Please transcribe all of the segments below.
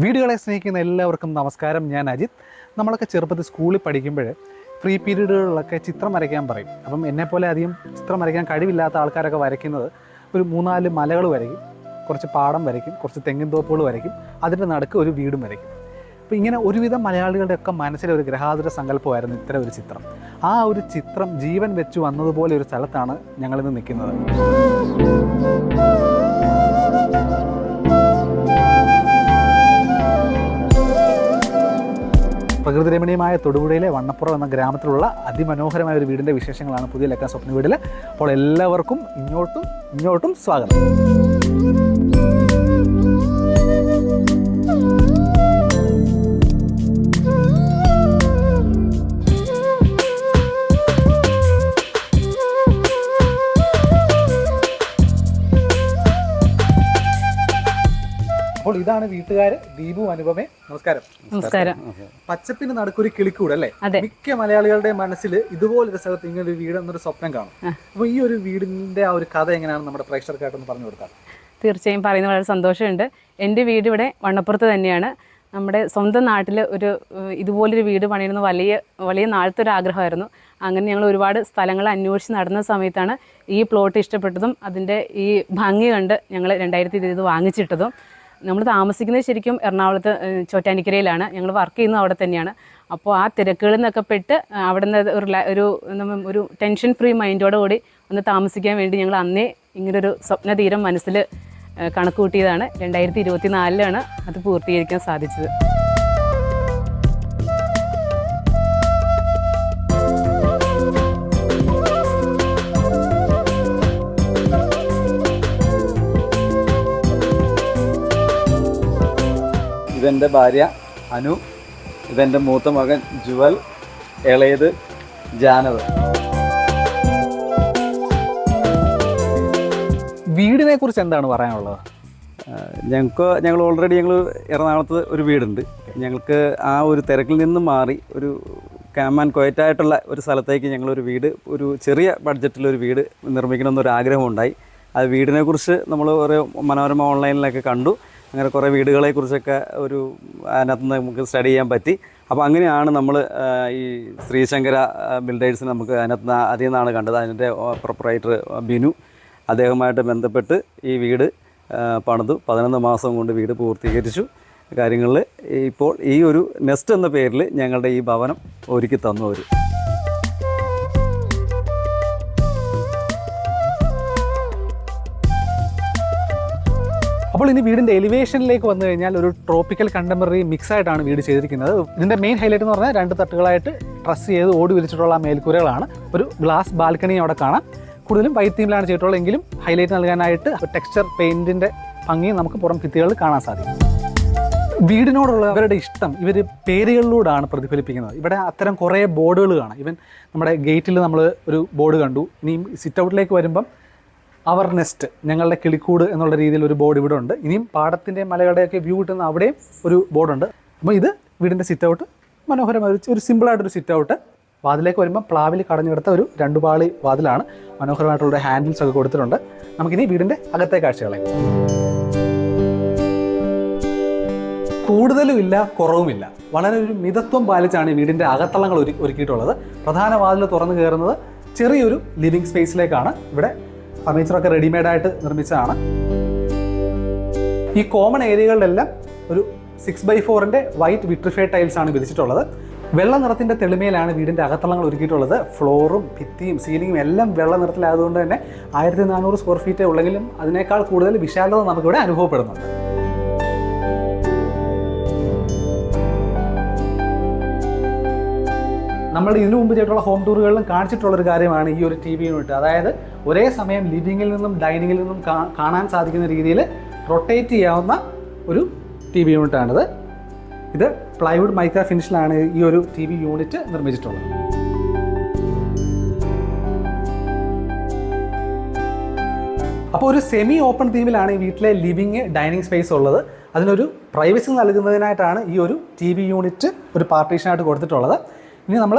വീടുകളെ സ്നേഹിക്കുന്ന എല്ലാവർക്കും നമസ്കാരം. ഞാൻ അജിത്. നമ്മളൊക്കെ ചെറുപ്പത്തിൽ സ്കൂളിൽ പഠിക്കുമ്പോൾ ഫ്രീ പീരീഡുകളിലൊക്കെ ചിത്രം വരയ്ക്കാൻ പറയും. അപ്പം എന്നെപ്പോലെ അധികം ചിത്രം വരയ്ക്കാൻ കഴിവില്ലാത്ത ആൾക്കാരൊക്കെ വരയ്ക്കുന്നത് ഒരു മൂന്നാൽ മലകൾ വരയ്ക്കും. കുറച്ച് പാടം വരയ്ക്കും. കുറച്ച് തെങ്ങിൻ തോപ്പുകൾ വരയ്ക്കും. അതിന്റെ നടുക്ക് ഒരു വീടും വരയ്ക്കും. അപ്പോൾ ഇങ്ങനെ ഒരുവിധം മലയാളികളുടെയൊക്കെ മനസ്സിലെ ഒരു ഗ്രഹാതുര സങ്കല്പമായിരുന്നു ഇത്തരം ഒരു ചിത്രം. ആ ഒരു ചിത്രം ജീവൻ വെച്ച് വന്നതുപോലെ ഒരു സ്ഥലത്താണ് ഞങ്ങളിന്ന് നിൽക്കുന്നത്. പ്രകൃതിരമണീയമായ തൊടുപുഴയിലെ വണ്ണപ്പുറം എന്ന ഗ്രാമത്തിലുള്ള അതിമനോഹരമായ ഒരു വീടിന്റെ വിശേഷങ്ങളാണ് പുതിയ ലക്കാൻ സ്വപ്ന വീടിൽ അപ്പോൾ എല്ലാവർക്കും ഇങ്ങോട്ടും ഇങ്ങോട്ടും സ്വാഗതം. ഇതാണ് വീട്ടുകാർ ദീപു അനുപമേ. നമസ്കാരം. നമസ്കാരം. പച്ചപ്പിന് നടുക്കൊരു കിളിക്കൂട് അല്ലേ? മിക്ക മലയാളികളുടെ മനസ്സിൽ ഇതുപോലൊരു സ്ഥലത്ത് ഇങ്ങനെ ഒരു വീട് എന്നൊരു സ്വപ്നം കാണും. അപ്പോൾ ഈ ഒരു വീടിന്റെ ആ ഒരു കഥ എങ്ങനെയാണ് നമ്മുടെ പ്രേക്ഷകർക്കായിട്ടൊന്ന് പറഞ്ഞു കൊടുക്കാം. തീർച്ചയായും പറയുന്ന വളരെ സന്തോഷമുണ്ട്. എന്റെ വീട് ഇവിടെ വണ്ണപ്പുറത്ത് തന്നെയാണ്. നമ്മുടെ സ്വന്തം നാട്ടിൽ ഒരു ഇതുപോലൊരു വീട് പണിയുന്ന വലിയ വലിയ നാളത്തെ ഒരു ആഗ്രഹമായിരുന്നു അങ്ങനെ ഞങ്ങൾ ഒരുപാട് സ്ഥലങ്ങൾ അന്വേഷിച്ച് നടന്ന സമയത്താണ് ഈ പ്ലോട്ട് ഇഷ്ടപ്പെട്ടതും അതിന്റെ ഈ ഭംഗി കണ്ട് ഞങ്ങൾ രണ്ടായിരത്തി ഇരുപത് വാങ്ങിച്ചിട്ടതും. നമ്മൾ താമസിക്കുന്നത് ശരിക്കും എറണാകുളത്ത് ചോറ്റാനിക്കരയിലാണ്. ഞങ്ങൾ വർക്ക് ചെയ്യുന്നത് അവിടെ തന്നെയാണ്. അപ്പോൾ ആ തിരക്കുകളിൽ നിന്നൊക്കെ പെട്ട് അവിടെ നിന്ന് ഒരു ഒരു ഒരു ടെൻഷൻ ഫ്രീ മൈൻഡോടെ കൂടി ഒന്ന് താമസിക്കാൻ വേണ്ടി ഞങ്ങൾ അന്നേ ഇങ്ങനൊരു സ്വപ്നതീരം മനസ്സിൽ കണക്ക് കൂട്ടിയതാണ് രണ്ടായിരത്തി ഇരുപത്തി നാലിലാണ് അത് പൂർത്തീകരിക്കാൻ സാധിച്ചത്. ഇതെന്റെ ഭാര്യ അനു ഇതെന്റെ മൂത്ത മകൻ ജുവൽ ഇളയത് ജാനവ്. വീടിനെ കുറിച്ച് എന്താണ് പറയാനുള്ളത്? ഞങ്ങൾക്ക് ഞങ്ങൾ ഓൾറെഡി ഞങ്ങൾ എറണാകുളത്ത് ഒരു വീടുണ്ട്. ഞങ്ങൾക്ക് ആ ഒരു തിരക്കിൽ നിന്ന് മാറി ഒരു കാം കൊയറ്റായിട്ടുള്ള ഒരു സ്ഥലത്തേക്ക് ഞങ്ങളൊരു വീട് ഒരു ചെറിയ ബഡ്ജറ്റിലൊരു വീട് നിർമ്മിക്കണമെന്നൊരു ആഗ്രഹമുണ്ടായി. ആ വീടിനെക്കുറിച്ച് നമ്മൾ ഒരു മനോരമ ഓൺലൈനിലൊക്കെ കണ്ടു. അങ്ങനെ കുറേ വീടുകളെക്കുറിച്ചൊക്കെ ഒരു അതിനകത്ത് നിന്ന് നമുക്ക് സ്റ്റഡി ചെയ്യാൻ പറ്റി. അപ്പോൾ അങ്ങനെയാണ് നമ്മൾ ഈ ശ്രീശങ്കര ബിൽഡേഴ്സിന് നമുക്ക് അതിനകത്ത് നിന്ന് അതിൽ നിന്നാണ് കണ്ടത്. അതിന്റെ പ്രൊപ്പറേറ്റർ ബിനു അദ്ദേഹവുമായിട്ട് ബന്ധപ്പെട്ട് ഈ വീട് പണിതു. പതിനൊന്ന് മാസം കൊണ്ട് വീട് പൂർത്തീകരിച്ചു. കാര്യങ്ങളിൽ ഇപ്പോൾ ഈ ഒരു നെസ്റ്റ് എന്ന പേരിൽ ഞങ്ങളുടെ ഈ ഭവനം ഒരുക്കി തന്നു അപ്പോൾ ഇനി വീടിന്റെ എലിവേഷനിലേക്ക് വന്നു കഴിഞ്ഞാൽ ഒരു ട്രോപ്പിക്കൽ കണ്ടംപററി മിക്സ് ആയിട്ടാണ് വീട് ചെയ്തിരിക്കുന്നത്. ഇതിന്റെ മെയിൻ ഹൈലൈറ്റ് എന്ന് പറഞ്ഞാൽ രണ്ട് തട്ടുകളായിട്ട് ട്രസ് ചെയ്ത് ഓടി വിരിച്ചിട്ടുള്ള മേൽക്കൂരകളാണ്. ഒരു ഗ്ലാസ് ബാൽക്കണി അവിടെ കാണാം. കൂടുതലും വൈറ്റ് തീമിലാണ് ചെയ്തിട്ടുള്ളത്. എങ്കിലും ഹൈലൈറ്റ് നൽകാനായിട്ട് ടെക്സ്ചർ പെയിന്റിന്റെ ഭംഗി നമുക്ക് പുറം ഭിത്തികളിൽ കാണാൻ സാധിക്കും. വീടിനോടുള്ള അവരുടെ ഇഷ്ടം ഇവർ പേരുകളിലൂടെയാണ് പ്രതിഫലിപ്പിക്കുന്നത്. ഇവിടെ അത്തരം കുറേ ബോർഡുകൾ കാണാം. ഇവൻ നമ്മുടെ ഗേറ്റിൽ നമ്മൾ ഒരു ബോർഡ് കണ്ടു. ഇനിയും സിറ്റ് ഔട്ടിലേക്ക് വരുമ്പം അവർ നെസ്റ്റ് ഞങ്ങളുടെ കിളിക്കൂട് എന്നുള്ള രീതിയിൽ ഒരു ബോർഡ് ഇവിടെ ഉണ്ട്. ഇനിയും പാടത്തിന്റെ മലകളുടെയൊക്കെ വ്യൂ കിട്ടുന്ന അവിടെയും ഒരു ബോർഡുണ്ട്. അപ്പോൾ ഇത് വീടിന്റെ സിറ്റ് ഔട്ട് മനോഹരമായ ഒരു- സിമ്പിളായിട്ടൊരു സിറ്റ് ഔട്ട് വാതിലേക്ക് വരുമ്പോൾ പ്ലാവിൽ കടഞ്ഞെടുത്ത ഒരു രണ്ടു പാളി വാതിലാണ് മനോഹരമായിട്ടുള്ള ഹാൻഡിൽസ് ഒക്കെ കൊടുത്തിട്ടുണ്ട്. നമുക്കിനി വീടിന്റെ അകത്തെ കാഴ്ചകളെ. കൂടുതലും ഇല്ല കുറവുമില്ല വളരെ ഒരു മിതത്വം പാലിച്ചാണ് ഈ വീടിന്റെ അകത്തളങ്ങൾ ഒരു ഒരുക്കിയിട്ടുള്ളത്. പ്രധാന വാതിൽ തുറന്നു കയറുന്നത് ചെറിയൊരു ലിവിങ് സ്പേസിലേക്കാണ് ഇവിടെ ഫർണിച്ചറൊക്കെ റെഡിമെയ്ഡായിട്ട് നിർമ്മിച്ചതാണ്. ഈ കോമൺ ഏരിയകളിലെല്ലാം ഒരു സിക്സ് ബൈ ഫോറിന്റെ വൈറ്റ് വിട്രിഫൈഡ് ടൈൽസ് ആണ് വിധിച്ചിട്ടുള്ളത്. വെള്ള നിറത്തിന്റെ തെളിമയിലാണ് വീടിന്റെ അകത്തളങ്ങൾ ഒരുക്കിയിട്ടുള്ളത്. ഫ്ലോറും ഭിത്തിയും സീലിങ്ങും എല്ലാം വെള്ള നിറത്തിലായതുകൊണ്ട് തന്നെ ആയിരത്തി നാനൂറ് സ്ക്വയർ ഫീറ്റേ ഉള്ളെങ്കിലും അതിനേക്കാൾ കൂടുതൽ വിശാലത നമുക്കിവിടെ അനുഭവപ്പെടുന്നുണ്ട്. നമ്മൾ ഇതിനു മുമ്പ് ചെയ്തിട്ടുള്ള ഹോം ടൂറുകളിലും കാണിച്ചിട്ടുള്ള ഒരു കാര്യമാണ് ഈ ഒരു ടി വി യൂണിറ്റ് അതായത് ഒരേ സമയം ലിവിങ്ങിൽ നിന്നും ഡൈനിങ്ങിൽ നിന്നും കാണാൻ സാധിക്കുന്ന രീതിയിൽ റൊട്ടേറ്റ് ചെയ്യാവുന്ന ഒരു ടി വി യൂണിറ്റാണിത് ഇത് പ്ലൈവുഡ് മൈക്ര ഫിനിഷിലാണ് ഈ ഒരു ടി വി യൂണിറ്റ് നിർമ്മിച്ചിട്ടുള്ളത്. അപ്പോൾ ഒരു സെമി ഓപ്പൺ തീമിലാണ് ഈ വീട്ടിലെ ലിവിങ് ഡൈനിങ് സ്പേസ് ഉള്ളത്. അതിനൊരു പ്രൈവസി നൽകുന്നതിനായിട്ടാണ് ഈ ഒരു ടി വി യൂണിറ്റ് ഒരു പാർട്ടീഷനായിട്ട് കൊടുത്തിട്ടുള്ളത്. ഇനി നമ്മൾ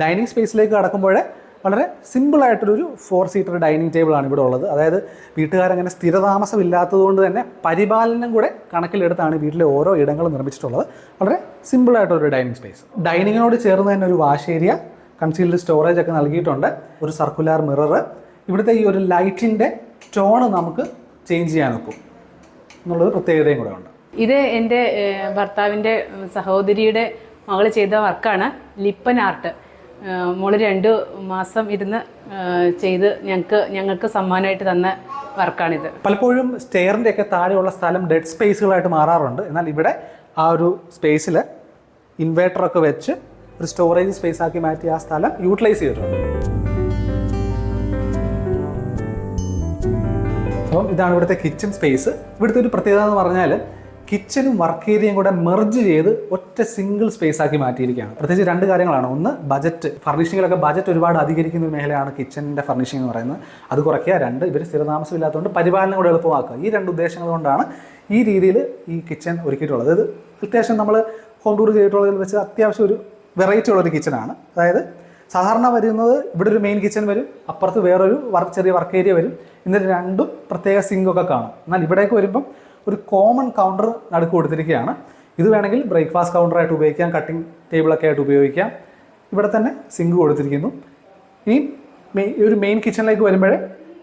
ഡൈനിങ് സ്പേസിലേക്ക് കടക്കുമ്പോൾ വളരെ സിമ്പിളായിട്ടൊരു ഫോർ സീറ്റർ ഡൈനിങ് ടേബിളാണ് ഇവിടെ ഉള്ളത്. അതായത് വീട്ടുകാരങ്ങനെ സ്ഥിരതാമസം ഇല്ലാത്തതുകൊണ്ട് തന്നെ പരിപാലനം കൂടെ കണക്കിലെടുത്താണ് വീട്ടിലെ ഓരോ ഇടങ്ങളും നിർമ്മിച്ചിട്ടുള്ളത്. വളരെ സിമ്പിളായിട്ടൊരു ഡൈനിങ് സ്പേസ് ഡൈനിങ്ങിനോട് ചേർന്ന് തന്നെ ഒരു വാഷ് ഏരിയ കൺസീൽഡ് സ്റ്റോറേജ് ഒക്കെ നൽകിയിട്ടുണ്ട്. ഒരു സർക്കുലാർ മിറർ ഇവിടുത്തെ ഈ ഒരു ലൈറ്റിന്റെ ടോണ് നമുക്ക് ചേഞ്ച് ചെയ്യാൻ ഒക്കും. എന്നുള്ളൊരു പ്രത്യേകതയും കൂടെ ഉണ്ട്. ഇത് എന്റെ ഭർത്താവിന്റെ സഹോദരിയുടെ മകൾ ചെയ്ത വർക്കാണ് ലിപ്പൻ ആർട്ട്. മോൾ രണ്ട് മാസം ഇരുന്ന് ചെയ്ത് ഞങ്ങൾക്ക് ഞങ്ങൾക്ക് സമ്മാനമായിട്ട് തന്ന വർക്കാണിത്. പലപ്പോഴും സ്റ്റെയറിന്റെ ഒക്കെ താഴെയുള്ള സ്ഥലം ഡെഡ് സ്പേസുകളായിട്ട് മാറാറുണ്ട്. എന്നാൽ ഇവിടെ ആ ഒരു സ്പേസിൽ ഇൻവേർട്ടറൊക്കെ വെച്ച് ഒരു സ്റ്റോറേജ് സ്പേസ് ആക്കി മാറ്റി ആ സ്ഥലം യൂട്ടിലൈസ് ചെയ്തിട്ടുണ്ട്. അപ്പം ഇതാണ് ഇവിടുത്തെ കിച്ചൺ സ്പേസ്. ഇവിടുത്തെ ഒരു പ്രത്യേകത എന്ന് പറഞ്ഞാൽ കിച്ചനും വർക്ക് ഏരിയയും കൂടെ മെർജ് ചെയ്ത് ഒറ്റ സിംഗിൾ സ്പേസ് ആക്കി മാറ്റിയിരിക്കുകയാണ്. പ്രത്യേകിച്ച് രണ്ട് കാര്യങ്ങളാണ്. ഒന്ന് ബജറ്റ് ഫർണിഷിങ്ങിലൊക്കെ ബജറ്റ് ഒരുപാട് അധികരിക്കുന്ന ഒരു മേഖലയാണ് കിച്ചണിന്റെ ഫർണിഷിംഗ് എന്ന് പറയുന്നത്. അത് കുറയ്ക്കുക. രണ്ട് ഇവർ സ്ഥിരതാമസമില്ലാത്തതുകൊണ്ട് പരിപാലനം കൂടെ എളുപ്പമാക്കുക. ഈ രണ്ട് ഉദ്ദേശങ്ങൾ കൊണ്ടാണ് ഈ രീതിയിൽ ഈ കിച്ചൺ ഒരുക്കിയിട്ടുള്ളത്. അതായത് അത്യാവശ്യം നമ്മൾ ഹോം ടൂർ ചെയ്തിട്ടുള്ളതിൽ വെച്ച് അത്യാവശ്യം ഒരു വെറൈറ്റി ഉള്ളൊരു കിച്ചണാണ് അതായത് സാധാരണ വരുന്നത് ഇവിടെ ഒരു മെയിൻ കിച്ചൺ വരും അപ്പുറത്ത് വേറൊരു വർക്ക് ചെറിയ വർക്ക് ഏരിയ വരും. എന്നിട്ട് രണ്ടും പ്രത്യേക സിങ്കൊക്കെ കാണും. എന്നാൽ ഇവിടേക്ക് വരുമ്പം ഒരു കോമൺ കൗണ്ടർ നടുക്ക് കൊടുത്തിരിക്കുകയാണ്. ഇത് വേണമെങ്കിൽ ബ്രേക്ക്ഫാസ്റ്റ് കൗണ്ടറായിട്ട് ഉപയോഗിക്കാം കട്ടിംഗ് ടേബിളൊക്കെ ആയിട്ട് ഉപയോഗിക്കാം. ഇവിടെ തന്നെ സിങ്ക് കൊടുത്തിരിക്കുന്നു. ഇനി ഒരു മെയിൻ കിച്ചണിലേക്ക് വരുമ്പോഴേ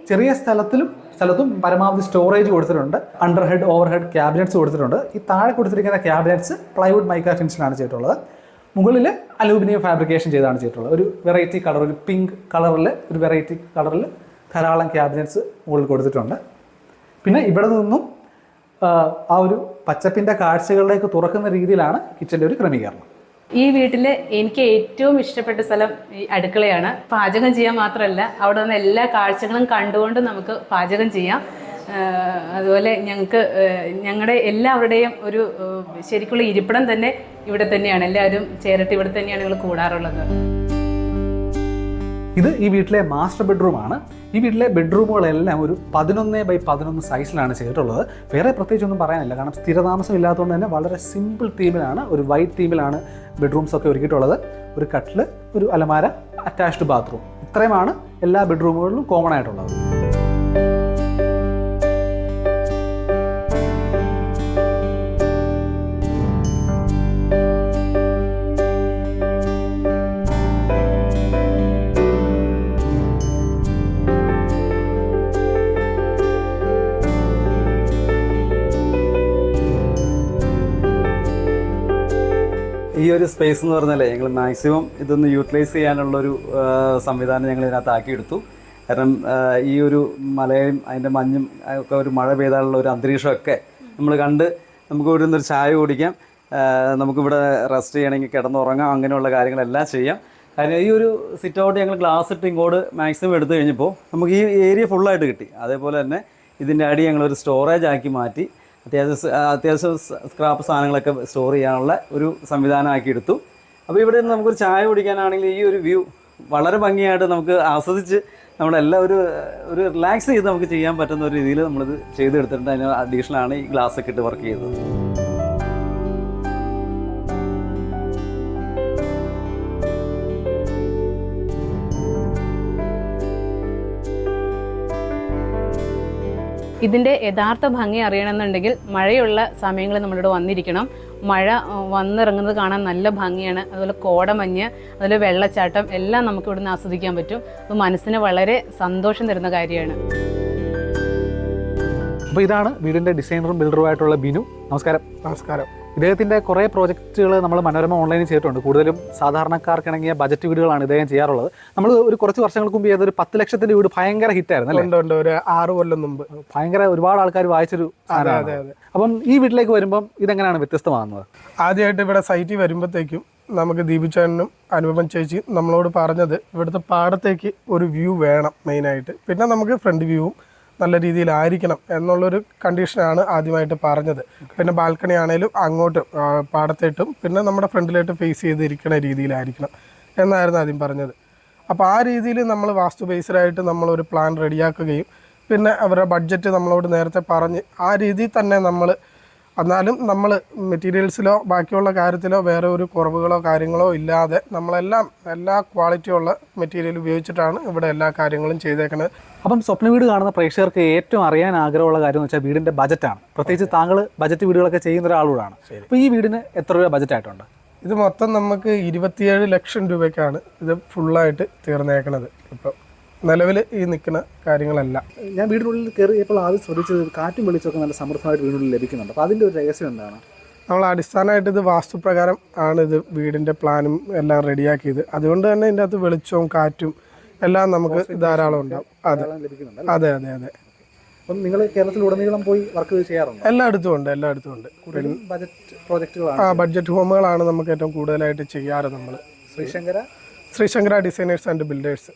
ചെറിയ സ്ഥലത്തിലും സ്ഥലത്തും പരമാവധി സ്റ്റോറേജ് കൊടുത്തിട്ടുണ്ട്. Under head over head cabinets കൊടുത്തിട്ടുണ്ട്. ഈ താഴെ കൊടുത്തിരിക്കുന്ന ക്യാബിനറ്റ്സ് പ്ലൈവുഡ് മൈക്കാ ഫിനിഷിലാണ് ചെയ്തിട്ടുള്ളത്. മുകളിൽ അലൂമിനിയം ഫാബ്രിക്കേഷൻ ചെയ്താണ് ചെയ്തിട്ടുള്ളത്. ഒരു വെറൈറ്റി കളർ ഒരു പിങ്ക് കളറിൽ ഒരു വെറൈറ്റി കളറിൽ ധാരാളം ക്യാബിനറ്റ്സ് മുകളിൽ കൊടുത്തിട്ടുണ്ട്. പിന്നെ ഇവിടെ നിന്നും ആ, ഒരു പച്ചപ്പിന്റെ കാഴ്ചകളിലേക്ക് തുറക്കുന്ന രീതിയിലാണ് കിച്ചന്റെ ഒരു ക്രമീകരണം. ഈ വീട്ടിൽ എനിക്ക് ഏറ്റവും ഇഷ്ടപ്പെട്ട സ്ഥലം ഈ അടുക്കളയാണ്. പാചകം ചെയ്യാൻ മാത്രമല്ല അവിടെ നിന്ന് എല്ലാ കാഴ്ചകളും കണ്ടുകൊണ്ട് നമുക്ക് പാചകം ചെയ്യാം. അതുപോലെ ഞങ്ങൾക്ക് ഞങ്ങളുടെ എല്ലാവരുടെയും ഒരു ശരിക്കുള്ള ഇരിപ്പിടം തന്നെ ഇവിടെ തന്നെയാണ്. എല്ലാവരും ചേരട്ട് ഇവിടെ തന്നെയാണ് ഞങ്ങൾ കൂടാറുള്ളത്. ഇത് ഈ വീട്ടിലെ മാസ്റ്റർ ബെഡ്റൂമാണ് ഈ വീട്ടിലെ ബെഡ്റൂമുകളെല്ലാം ഒരു പതിനൊന്ന് ബൈ പതിനൊന്ന് സൈസിലാണ് ചെയ്തിട്ടുള്ളത്. വേറെ പ്രത്യേകിച്ചൊന്നും പറയാനില്ല. കാരണം സ്ഥിരതാമസം ഇല്ലാത്തതുകൊണ്ട് തന്നെ വളരെ സിമ്പിൾ തീമിലാണ് ഒരു വൈറ്റ് തീമിലാണ് ബെഡ്റൂംസ് ഒക്കെ ഒരുക്കിയിട്ടുള്ളത്. ഒരു കട്ടിൽ ഒരു അലമാര അറ്റാച്ച്ഡ് ബാത്റൂം ഇത്രയുമാണ് എല്ലാ ബെഡ്റൂമുകളിലും കോമൺ ആയിട്ടുള്ളത്. ഈ ഒരു സ്പേസ് എന്ന് പറഞ്ഞാലേ ഞങ്ങൾ മാക്സിമം ഇതൊന്ന് യൂട്ടിലൈസ് ചെയ്യാനുള്ളൊരു സംവിധാനം ഞങ്ങൾ ഇതിനകത്ത് ആക്കിയെടുത്തു കാരണം ഈ ഒരു മലയും അതിന്റെ മഞ്ഞും ഒക്കെ ഒരു മഴ പെയ്താലുള്ള ഒരു അന്തരീക്ഷമൊക്കെ നമ്മൾ കണ്ട് നമുക്ക് ഇവിടെ നിന്നൊരു ചായ കുടിക്കാം. നമുക്കിവിടെ റെസ്റ്റ് ചെയ്യണമെങ്കിൽ കിടന്നുറങ്ങാം അങ്ങനെയുള്ള കാര്യങ്ങളെല്ലാം ചെയ്യാം. കാരണം ഈ ഒരു സിറ്റ് ഔട്ട് ഞങ്ങൾ ഗ്ലാസ് ഇട്ട് ഇങ്ങോട്ട് മാക്സിമം എടുത്തു കഴിഞ്ഞപ്പോൾ നമുക്ക് ഈ ഏരിയ ഫുള്ളായിട്ട് കിട്ടി. അതേപോലെ തന്നെ ഇതിന്റെ അടി ഞങ്ങളൊരു സ്റ്റോറേജ് ആക്കി മാറ്റി. അത്യാവശ്യം അത്യാവശ്യം സ്ക്രാപ്പ് സാധനങ്ങളൊക്കെ സ്റ്റോർ ചെയ്യാനുള്ള ഒരു സംവിധാനമാക്കി എടുത്തു അപ്പോൾ ഇവിടെ നിന്ന് നമുക്കൊരു ചായ കുടിക്കാനാണെങ്കിൽ ഈ ഒരു വ്യൂ വളരെ ഭംഗിയായിട്ട് നമുക്ക് ആസ്വദിച്ച് നമ്മളെല്ലാം ഒരു ഒരു റിലാക്സ് ചെയ്ത് നമുക്ക് ചെയ്യാൻ പറ്റുന്ന ഒരു രീതിയിൽ നമ്മളിത് ചെയ്തെടുത്തിട്ടുണ്ട്. അതിന് അഡീഷണലാണ് ഈ ഗ്ലാസ് ഒക്കെ ഇട്ട് വർക്ക് ചെയ്തത് ഇതിന്റെ യഥാർത്ഥ ഭംഗി അറിയണമെന്നുണ്ടെങ്കിൽ മഴയുള്ള സമയങ്ങളിൽ നമ്മളിവിടെ വന്നിരിക്കണം. മഴ വന്നിറങ്ങുന്നത് കാണാൻ നല്ല ഭംഗിയാണ്. അതുപോലെ കോടമഞ്ഞ് അതുപോലെ വെള്ളച്ചാട്ടം എല്ലാം നമുക്ക് ഇവിടുന്ന് ആസ്വദിക്കാൻ പറ്റും. അത് മനസ്സിന് വളരെ സന്തോഷം തരുന്ന കാര്യമാണ്. അപ്പോൾ ഇതാണ് വീടിന്റെ ഡിസൈനറും ബിൽഡറുമായിട്ടുള്ള ബിനു. നമസ്കാരം. നമസ്കാരം. ഇദ്ദേഹത്തിന്റെ കുറേ പ്രോജക്റ്റുകൾ നമ്മൾ മനോരമ ഓൺലൈനിൽ ചെയ്തിട്ടുണ്ട്. കൂടുതലും സാധാരണക്കാർക്കിണങ്ങിയ ബജറ്റ് വീടുകളാണ് ഇദ്ദേഹം ചെയ്യാറുള്ളത്. നമ്മൾ ഒരു കുറച്ച് വർഷങ്ങൾക്ക് മുമ്പ് ചെയ്ത ഒരു പത്ത് ലക്ഷത്തിന്റെ വീട് ഭയങ്കര ഹിറ്റായിരുന്നു അല്ലേ? ഒരു ആറ് കൊല്ലം മുമ്പ്. ഭയങ്കര ഒരുപാട് ആൾക്കാർ വായിച്ചൊരു അപ്പം ഈ വീട്ടിലേക്ക് വരുമ്പം ഇതെങ്ങനെയാണ് വ്യത്യസ്തമാകുന്നത്? ആദ്യമായിട്ട് ഇവിടെ സൈറ്റിൽ വരുമ്പോഴത്തേക്കും നമുക്ക് ദീപിച്ചേട്ടനും അനുപമൻ ചേച്ചി നമ്മളോട് പറഞ്ഞത് ഇവിടുത്തെ പാടത്തേക്ക് ഒരു വ്യൂ വേണം മെയിനായിട്ട് പിന്നെ നമുക്ക് ഫ്രണ്ട് വ്യൂവും നല്ല രീതിയിലായിരിക്കണം എന്നുള്ളൊരു കണ്ടീഷനാണ് ആദ്യമായിട്ട് പറഞ്ഞത്. പിന്നെ ബാൽക്കണി ആണേലും അങ്ങോട്ട് പാടത്തേട്ടും പിന്നെ നമ്മുടെ ഫ്രണ്ടിലായിട്ട് ഫേസ് ചെയ്തിരിക്കുന്ന രീതിയിലായിരിക്കണം എന്നായിരുന്നു ആദ്യം പറഞ്ഞത്. അപ്പോൾ ആ രീതിയിൽ നമ്മൾ വാസ്തു ബേസ്ഡായിട്ട് നമ്മളൊരു പ്ലാൻ റെഡിയാക്കുകയും പിന്നെ അവരുടെ ബഡ്ജറ്റ് നമ്മളോട് നേരത്തെ പറഞ്ഞ് ആ രീതിയിൽ തന്നെ നമ്മൾ എന്നാലും നമ്മൾ മെറ്റീരിയൽസിലോ ബാക്കിയുള്ള കാര്യത്തിലോ വേറെ ഒരു കുറവുകളോ കാര്യങ്ങളോ ഇല്ലാതെ നമ്മളെല്ലാം എല്ലാ ക്വാളിറ്റിയുള്ള മെറ്റീരിയൽ ഉപയോഗിച്ചിട്ടാണ് ഇവിടെ എല്ലാ കാര്യങ്ങളും ചെയ്തേക്കുന്നത് അപ്പം സ്വപ്ന വീട് കാണുന്ന പ്രേക്ഷകർക്ക് ഏറ്റവും അറിയാൻ ആഗ്രഹമുള്ള കാര്യം എന്ന് വെച്ചാൽ വീടിന്റെ ബജറ്റാണ് പ്രത്യേകിച്ച് താങ്കൾ ബജറ്റ് വീടുകളൊക്കെ ചെയ്യുന്ന ഒരാളോടാണ്. അപ്പോൾ ഈ വീടിന് എത്ര രൂപ ബജറ്റായിട്ടുണ്ട് ഇത് മൊത്തം നമുക്ക് ഇരുപത്തിയേഴ് ലക്ഷം രൂപയ്ക്കാണ് ഇത് ഫുള്ളായിട്ട് തീർന്നേക്കണത്. ഇപ്പം നിലവിൽ ഈ നിൽക്കുന്ന കാര്യങ്ങളല്ല. ഞാൻ വീടിനുള്ളിൽ കയറിയപ്പോൾ ആദ്യം ശ്രദ്ധിച്ചത് കാറ്റും വെളിച്ചമൊക്കെ നല്ല സമൃദ്ധമായിട്ട് വീടിനുള്ളിൽ ലഭിക്കുന്നുണ്ട്. അപ്പോൾ അതിന്റെ ഒരു രഹസ്യം എന്താണ്? നമ്മൾ അടിസ്ഥാനമായിട്ട് ഇത് വാസ്തുപ്രകാരം ആണ് ഇത് വീടിന്റെ പ്ലാനും എല്ലാം റെഡിയാക്കിയത്. അതുകൊണ്ട് തന്നെ ഇതിന്റെ അകത്ത് വെളിച്ചവും കാറ്റും എല്ലാം നമുക്ക് ധാരാളം ഉണ്ടാവും. അതെ. അതെ അതെ അതെ. അപ്പം നിങ്ങൾ കേരളത്തിലുടനീളം പോയി വർക്ക് ചെയ്യാറുണ്ട്? എല്ലായിടത്തും ഉണ്ട് എല്ലായിടത്തും ഉണ്ട്. ബഡ്ജറ്റ് പ്രോജക്റ്റുകളാണ് ആ ബഡ്ജറ്റ് ഹോമുകളാണ് നമുക്ക് ഏറ്റവും കൂടുതലായിട്ട് ചെയ്യാറ് നമ്മൾ Sreesankara Sreesankara designers and builders.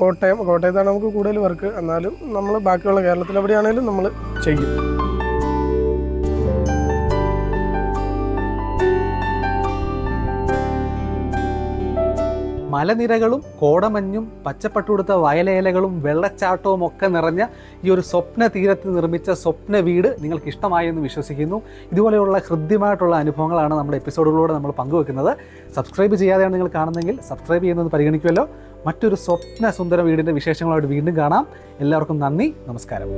Kottayam കോട്ടയത്താണ് നമുക്ക് കൂടുതൽ വർക്ക്. എന്നാലും നമ്മൾ ബാക്കിയുള്ള കേരളത്തിൽ എവിടെയാണെങ്കിലും നമ്മൾ ചെയ്യും. മലനിരകളും കോടമഞ്ഞും പച്ചപ്പട്ടുകൊടുത്ത വയലേലകളും വെള്ളച്ചാട്ടവും ഒക്കെ നിറഞ്ഞ ഈ ഒരു സ്വപ്ന തീരത്ത് നിർമ്മിച്ച സ്വപ്ന വീട് നിങ്ങൾക്ക് ഇഷ്ടമായി എന്ന് വിശ്വസിക്കുന്നു. ഇതുപോലെയുള്ള ഹൃദ്യമായിട്ടുള്ള അനുഭവങ്ങളാണ് നമ്മുടെ എപ്പിസോഡുകളിലൂടെ നമ്മൾ പങ്കുവെക്കുന്നത്. സബ്സ്ക്രൈബ് ചെയ്യാതെയാണ് നിങ്ങൾ കാണുന്നതെങ്കിൽ സബ്സ്ക്രൈബ് ചെയ്യുന്നത് പരിഗണിക്കുമല്ലോ. മറ്റൊരു സ്വപ്ന സുന്ദര വീടിന്റെ വിശേഷങ്ങളായിട്ട് വീണ്ടും കാണാം. എല്ലാവർക്കും നന്ദി. നമസ്കാരം.